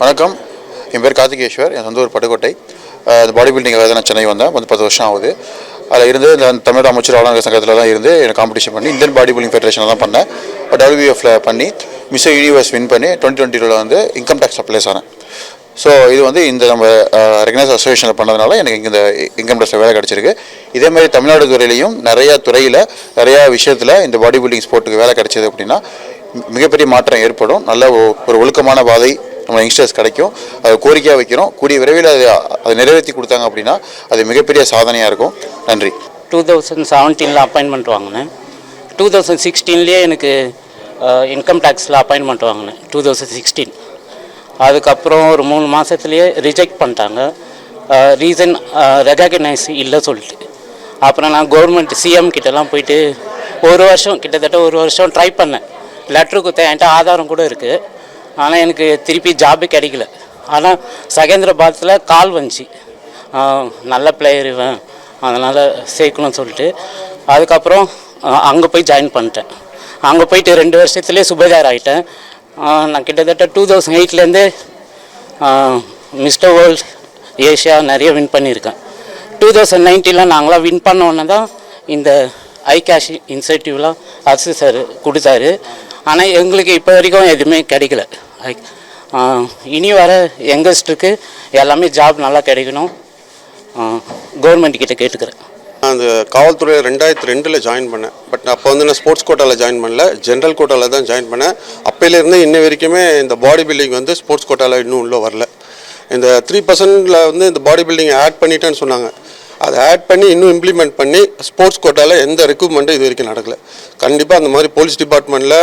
வணக்கம். என் பேர் கார்த்திகேஸ்வர் என் சொந்த ஊர் பட்டுக்கோட்டை இந்த பாடி பில்டிங் நான் சென்னை வந்தேன். வந்து பத்து வருஷம் ஆகுது. அதில் இருந்து இந்த தமிழ்நாடு அமைச்சர் ஆளுநர் சங்கத்தில் தான் இருந்து எனக்கு காம்படிஷன் பண்ணி இந்தியன் பாடி பில்டிங் ஃபெடரேஷனில் தான் பண்ணேன் டபிள்யூஎஃப்ல பண்ணி மிஸ் யூனிவர்ஸ் வின் பண்ணி டுவெண்ட்டி டுவெண்ட்டியில் வந்து இன்கம் டேக்ஸ் அப்ளைஸ் ஆனேன். ஸோ இது வந்து இந்த நம்ம ரெகனைஸ் அசோசியேஷனில் பண்ணதுனால எனக்கு இங்கே இந்த இன்கம் டேக்ஸில் வேலை கிடச்சிருக்கு. இதே மாதிரி தமிழ்நாடு துறையிலையும் நிறையா துறையில் நிறையா விஷயத்தில் இந்த பாடி பில்டிங் ஸ்போர்ட்டுக்கு வேலை கிடச்சிது அப்படின்னா மிகப்பெரிய மாற்றம் ஏற்படும். நல்ல ஒரு ஒழுக்கமான பாதை நம்ம யங்ஸ்டர்ஸ் கிடைக்கும். அதை கோரிக்கையாக வைக்கிறோம். கூடிய விரைவில் அதை அதை நிறைவேற்றி கொடுத்தாங்க அப்படின்னா அது மிகப்பெரிய சாதனையாக இருக்கும். நன்றி. டூ தௌசண்ட் செவன்டீனில் அப்பாயின்மெண்ட் வாங்கினேன். டூ தௌசண்ட் சிக்ஸ்டீன்லேயே எனக்கு இன்கம் டேக்ஸில் அப்பாயின்மெண்ட் வாங்கினேன். Two thousand sixteen. அதுக்கப்புறம் ஒரு மூணு மாதத்துலேயே ரிஜெக்ட் பண்ணிட்டாங்க. ரீசன் ரெகக்னைஸ் இல்லை சொல்லிட்டு. அப்புறம் நான் கவர்மெண்ட் சிஎம் கிட்டலாம் போயிட்டு ஒரு வருஷம் கிட்டத்தட்ட ஒரு வருஷம் ட்ரை பண்ணேன். லெட்ரு கொடுத்தேன். என்கிட்ட ஆதாரம் கூட இருக்குது ஆனால் எனக்கு திருப்பி ஜாபு கிடைக்கல. ஆனால் சகேந்திரபாத்தில் கால் வந்துச்சு. நல்ல பிளேயர் இவன். அதனால் சேர்க்கணும்னு சொல்லிட்டு. அதுக்கப்புறம் அங்கே போய் ஜாயின் பண்ணிட்டேன். அங்கே போயிட்டு ரெண்டு வருஷத்துலேயே சுபேதார் ஆகிட்டேன் நான் கிட்டத்தட்ட டூ தௌசண்ட் எயிட்லேருந்து மிஸ்டர் வேர்ல்ட் ஏஷியா நிறைய வின் பண்ணியிருக்கேன். டூ தௌசண்ட் நைன்டீனில் நாங்களாம் வின் பண்ணோன்னே தான் இந்த ஐ கேஷ் இன்சென்டிவ்லாம் அரசு சார் கொடுத்தாரு. ஆனால் எங்களுக்கு இப்போ வரைக்கும் எதுவுமே கிடைக்கல. லைக் uh, இனி வர யங்கஸ்டருக்கு எல்லாமே ஜாப் நல்லா கிடைக்கணும். Uh, கவர்மெண்ட் கிட்ட கேட்டுக்கிறேன். நான் அந்த காவல்துறை ரெண்டாயிரத்தி ரெண்டில் ஜாயின் பண்ணேன். பட் அப்போ வந்து நான் ஸ்போர்ட்ஸ் கோட்டாவில் ஜாயின் பண்ணல. ஜென்ரல் கோட்டாவில் தான் ஜாயின் பண்ணேன். அப்போலேருந்து இன்ன வரைக்குமே இந்த பாடி பில்டிங் வந்து ஸ்போர்ட்ஸ் கோட்டாவில் இன்னும் உள்ளே வரல. இந்த த்ரீ பர்சன்டில் வந்து இந்த பாடி பில்டிங் ஆட் பண்ணிட்டேன்னு சொன்னாங்க. அதை ஆட் பண்ணி இன்னும் இம்ப்ளிமெண்ட் பண்ணி ஸ்போர்ட்ஸ் கோட்டாவில் எந்த ரெக்ரூட்மெண்ட்டும் இது வரைக்கும் நடக்கலை. கண்டிப்பாக அந்த மாதிரி போலீஸ் டிபார்ட்மெண்ட்டில்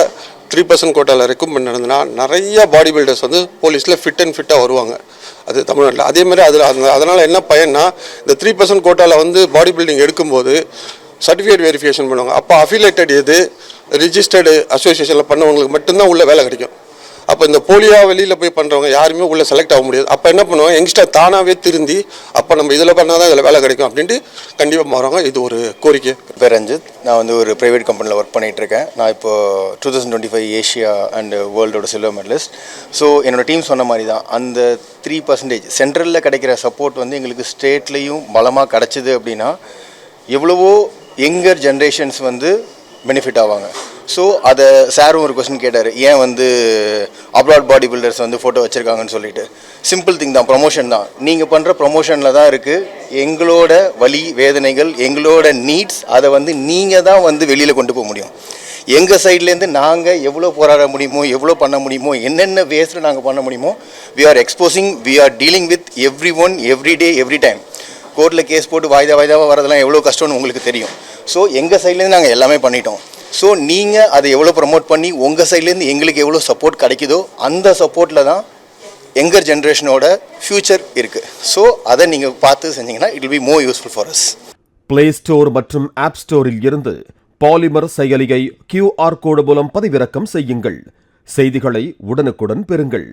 த்ரீ பர்சன்ட் கோட்டாவில் ரெக்ரூட்மெண்ட் நடந்ததுன்னா நிறைய பாடி பில்டர்ஸ் வந்து போலீஸில் ஃபிட் அண்ட் ஃபிட்டாக வருவாங்க. அது தமிழ்நாட்டில். அதே மாதிரி அதில் அந்த அதனால் என்ன பயன்னா இந்த த்ரீ பர்சன்ட் கோட்டாவில் வந்து பாடி பில்டிங் எடுக்கும்போது சர்டிஃபிகேட் வெரிஃபிகேஷன் பண்ணுவாங்க. அப்போ அஃபிலேட்டட் எது ரிஜிஸ்டர்டு அசோசியேஷனில் பண்ணவங்களுக்கு மட்டும்தான் உள்ள வேலை கிடைக்கும். அப்போ இந்த போலியோ வெளியில் போய் பண்ணுறவங்க யாருமே உள்ளே செலக்ட் ஆக முடியாது. அப்போ என்ன பண்ணுவாங்க? யங்ஸ்டர் தானாகவே திருந்தி அப்போ நம்ம இதில் பண்ணால் தான் இதில் வேலை கிடைக்கும் அப்படின்ட்டு கண்டிப்பாக மாறுவாங்க. இது ஒரு கோரிக்கை. பேர் ரஞ்சித். நான் வந்து ஒரு ப்ரைவேட் கம்பெனியில் ஒர்க் பண்ணிகிட்ருக்கேன் இருக்கேன். நான் இப்போ two thousand twenty five Asia and வேர்ல்டோட silver medalist so என்னோட டீம் சொன்ன மாதிரி தான். அந்த த்ரீ பர்சன்டேஜ் சென்ட்ரலில் கிடைக்கிற சப்போர்ட் வந்து எங்களுக்கு ஸ்டேட்லேயும் பலமாக கிடச்சிது அப்படின்னா எவ்வளவோ யங்கர் ஜென்ரேஷன்ஸ் வந்து பெனிஃபிட் ஆவாங்க. ஸோ அதை சாரும் ஒரு கொஸ்டின் கேட்டார். ஏன் வந்து அப்ராட் பாடி பில்டர்ஸ் வந்து ஃபோட்டோ வச்சுருக்காங்கன்னு சொல்லிட்டு. சிம்பிள் திங் தான் ப்ரொமோஷன் தான். நீங்கள் பண்ணுற ப்ரொமோஷனில் தான் இருக்குது எங்களோட வலி வேதனைகள் எங்களோட நீட்ஸ் அதை வந்து நீங்கள் தான் வந்து வெளியில் கொண்டு போக முடியும். எங்கள் சைட்லேருந்து நாங்கள் எவ்வளோ போராட முடியுமோ எவ்வளோ பண்ண முடியுமோ என்னென்ன வேஸில் நாங்கள் பண்ண முடியுமோ we are exposing we are dealing with every one every day every time கோர்ட்டில் கேஸ் போட்டு வாய்தா வாய்தாவாக வரதெல்லாம் எவ்வளோ கஷ்டம்னு உங்களுக்கு தெரியும். ஸோ எங்கள் சைட்லேருந்து நாங்கள் எல்லாமே பண்ணிட்டோம். ஸோ நீங்கள் அதை எவ்வளோ ப்ரமோட் பண்ணி உங்கள் சைட்லேருந்து எங்களுக்கு எவ்வளோ சப்போர்ட் கிடைக்குதோ அந்த சப்போர்ட்டில் தான் எங்கர் ஜென்ரேஷனோட ஃப்யூச்சர் இருக்குது ஸோ அதை நீங்கள் பார்த்து செஞ்சீங்கன்னா it will be useful useful for play store மற்றும் ஆப் ஸ்டோரில் இருந்து பாலிமர் செயலியை கியூஆர் கோடு மூலம் பதிவிறக்கம் செய்யுங்கள். செய்திகளை உடனுக்குடன் பெறுங்கள்.